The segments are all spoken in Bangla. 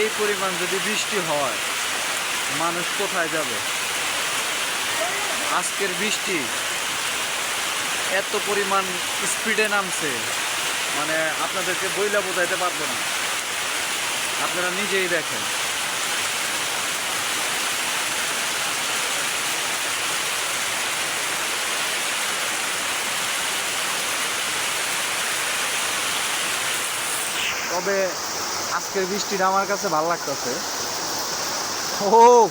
এই পরিমাণ যদি বৃষ্টি হয়, মানুষ কোথায় যাবে? আজকের বৃষ্টি এত পরিমাণ স্পিডে নামছে মানে আপনাদেরকে বইলা বোঝাইতে পারব না। আপনারা নিজেই দেখেন। তবে আজকের বৃষ্টিটা আমার কাছে ভালো লাগতেছে। ও!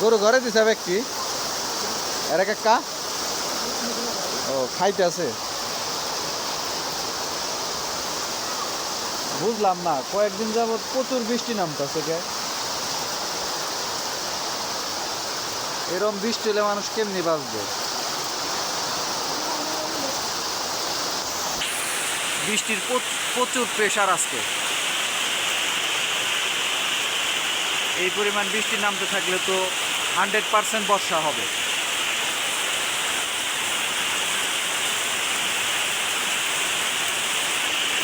গরু ঘরে দিছে ব্যক্তি এর এক একটা? ও, খাইতে আছে। বুঝলাম না, কয়েকদিন যাবত প্রচুর বৃষ্টি নামতেছে কে? এরম বৃষ্টি হলে মানুষ কেমনি বাঁচবে? বৃষ্টির প্রচুর প্রেশার আজকে। এই পরিমাণ বৃষ্টি নামতে থাকলে তো হান্ড্রেড পার্সেন্ট বর্ষা হবে।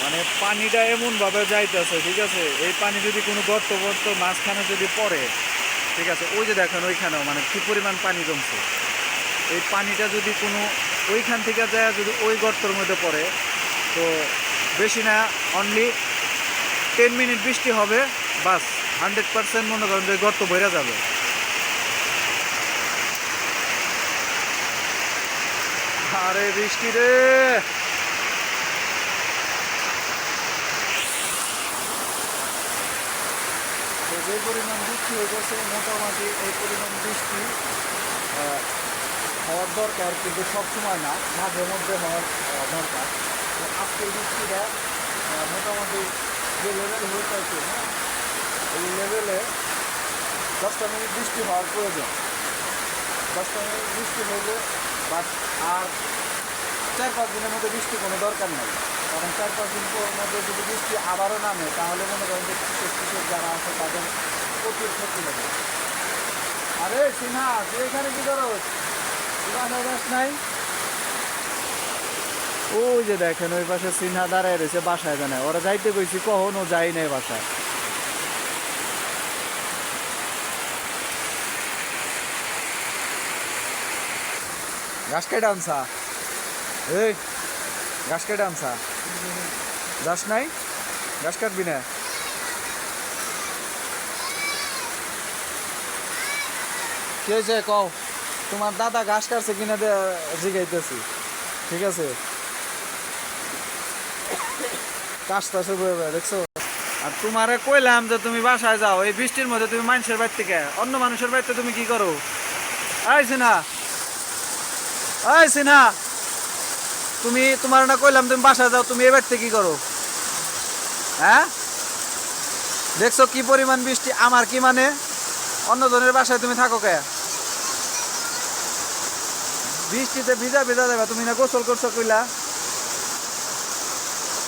মানে পানিটা এমনভাবে যাইতেছে, ঠিক আছে? এই পানি যদি কোনো গর্ত গর্ত মাঝখানে যদি পড়ে, ঠিক আছে? ওই যে দেখেন ওইখানেও মানে কি পরিমাণ পানি জমছে। এই পানিটা যদি কোনো ওইখান থেকে যায়, যদি ওই গর্তর মধ্যে পড়ে তো বেশি না অনলি টেন মিনিট বৃষ্টি হবে, বাস হান্ড্রেড পার্সেন্ট মনে করেন যে গর্ত ভরে যাবে। আরে বৃষ্টি রে! যে পরিমাণ বৃষ্টি হয়ে গেছে মোটামুটি এই পরিমাণ বৃষ্টি হওয়ার দরকার, কিন্তু সবসময় না, মাঝে মধ্যে হওয়ার দরকার। তো আজকের বৃষ্টিটা মোটামুটি যে লেভেল হয়েছে হ্যাঁ এই লেভেলে দশটা মিনিট বৃষ্টি হওয়ার প্রয়োজন। দশটা মিনিট বৃষ্টি হলে বাট আর চার পাঁচ দিনের মধ্যে বৃষ্টি কোনো দরকার নেই। কারণ চার পাঁচ দিন পর মধ্যে যদি বৃষ্টি আবারও নামে, তাহলে মনে করেন যে কৃষক কৃষক যারা আছে, তাদের প্রচুর ক্ষতি হবে। আরে সিনহা, তুই এখানে কি করো নাই? ওই যে দেখেন, ওই পাশে সিনহা দাঁড়ায় রয়েছে, বাসায় জানায়। ওরা যাইতে কইছি, কখনো যাই নাই বাসায়। ঘাস কেটে আনসা এই, ঘাস কেটে আনসা যাস নাই? ঘাস কাটবি না? কি হয়েছে কও, তোমার দাদা ঘাস কাটছে কিনা জিগাইতেছি। ঠিক আছে? কাশতাছে বয়ে বয়ে দেখছ? আর তোমারে কইলাম যে তুমি বাসায় যাও, এই বৃষ্টির মধ্যে তুমি মানুষের বাড়ি থেকে, অন্য মানুষের বাড়িতে তুমি কি করো? আইছি না এই সিনহা, তুমি, তোমার না কইলাম তুমি বাসায় যাও, তুমি এবার থেকে কি করো? হ্যাঁ? দেখছ কি পরিমাণ বৃষ্টি, আমার কি মানে? অন্য জনের বাসায় তুমি থাকো কে? বৃষ্টিতে ভিজা ভিজা যাবে তুমি না গোসল করছ কইলা?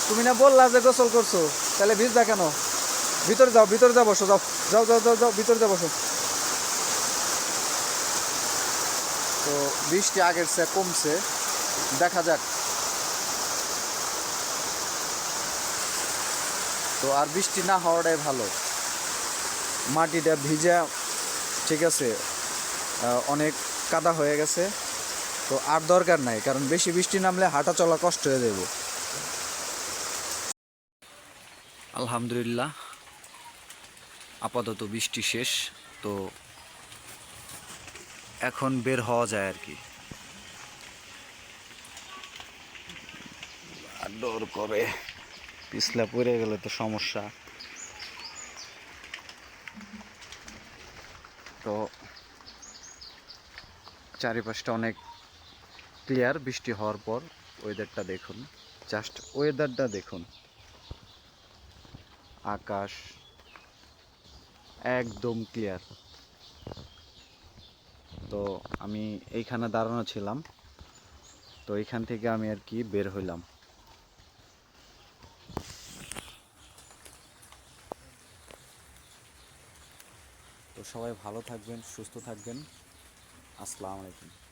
তুমি না বললা যে গোসল করছ, তাহলে ভিজবা কেন? ভিতরে যাও ভিতরে যাও, বসো, যাও যাও যাও যাও যাও, ভিতরে যাও, বসো। তো বৃষ্টি আগের চেয়ে কমছে, দেখা যাক। তো আর বৃষ্টি না হওয়াটাই ভালো। মাটিটা ভিজা, ঠিক আছে অনেক কাদা হয়ে গেছে। তো আর দরকার নাই, কারণ বেশি বৃষ্টি নামলে হাঁটা চলা কষ্ট হয়ে যাবে। আলহামদুলিল্লাহ। আপাতত বৃষ্টি শেষ, তো এখন বের হওয়া যায় আর কি। ডোর করে পিছলা পড়ে গেলে তো সমস্যা। তো চারিপাশটা অনেক ক্লিয়ার বৃষ্টি হওয়ার পর ওয়েদারটা দেখুন। জাস্ট ওয়েদারটা দেখুন। আকাশ একদম ক্লিয়ার তো আমি এইখানে দাঁড়ানো ছিলাম। তো এইখান থেকে আমি আর কি বের হইলাম। তো সবাই ভালো থাকবেন, সুস্থ থাকবেন। আসসালামু আলাইকুম।